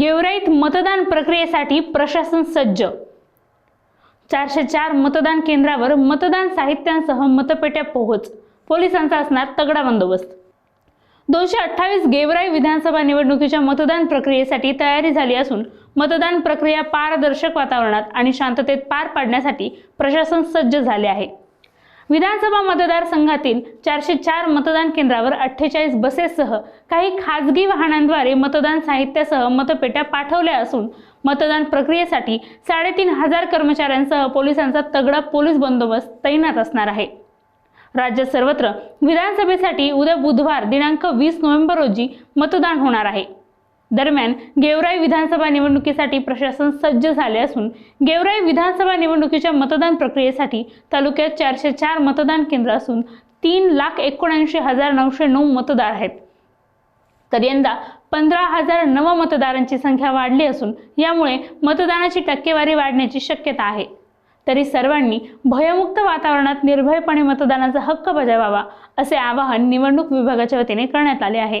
गेवराईत मतदान प्रक्रियेसाठी प्रशासन सज्ज. चारशे चार मतदान केंद्रावर मतदान साहित्यांसह मतपेट्या पोहोच. पोलिसांचा असणार तगडा बंदोबस्त. दोनशे अठ्ठावीस गेवराई विधानसभा निवडणुकीच्या मतदान प्रक्रियेसाठी तयारी झाली असून मतदान प्रक्रिया पारदर्शक वातावरणात आणि शांततेत पार पाडण्यासाठी प्रशासन सज्ज झाले आहे. विधानसभा मतदारसंघातील चारशे चार मतदान केंद्रावर अठ्ठेचाळीस बसेससह काही खाजगी वाहनांद्वारे मतदान साहित्यासह मतपेट्या पाठवल्या असून मतदान प्रक्रियेसाठी साडेतीन हजार कर्मचाऱ्यांसह पोलिसांचा तगडा पोलीस बंदोबस्त तैनात असणार आहे. राज्यात सर्वत्र विधानसभेसाठी उद्या बुधवार दिनांक वीस नोव्हेंबर रोजी मतदान होणार आहे. दरम्यान गेवराई विधानसभा निवडणुकीसाठी प्रशासन सज्ज झाले असून गेवराई विधानसभा निवडणुकीच्या मतदान प्रक्रियेसाठी तालुक्यात चारशे चार मतदान केंद्र असून तीन लाख एकोणऐंशी हजार नऊशे नऊ मतदार आहेत. तर यंदा पंधरा हजार नव मतदारांची संख्या वाढली असून यामुळे मतदानाची टक्केवारी वाढण्याची शक्यता आहे. तरी सर्वांनी भयमुक्त वातावरणात निर्भयपणे मतदानाचा हक्क बजावावा असे आवाहन निवडणूक विभागाच्या वतीने करण्यात आले आहे.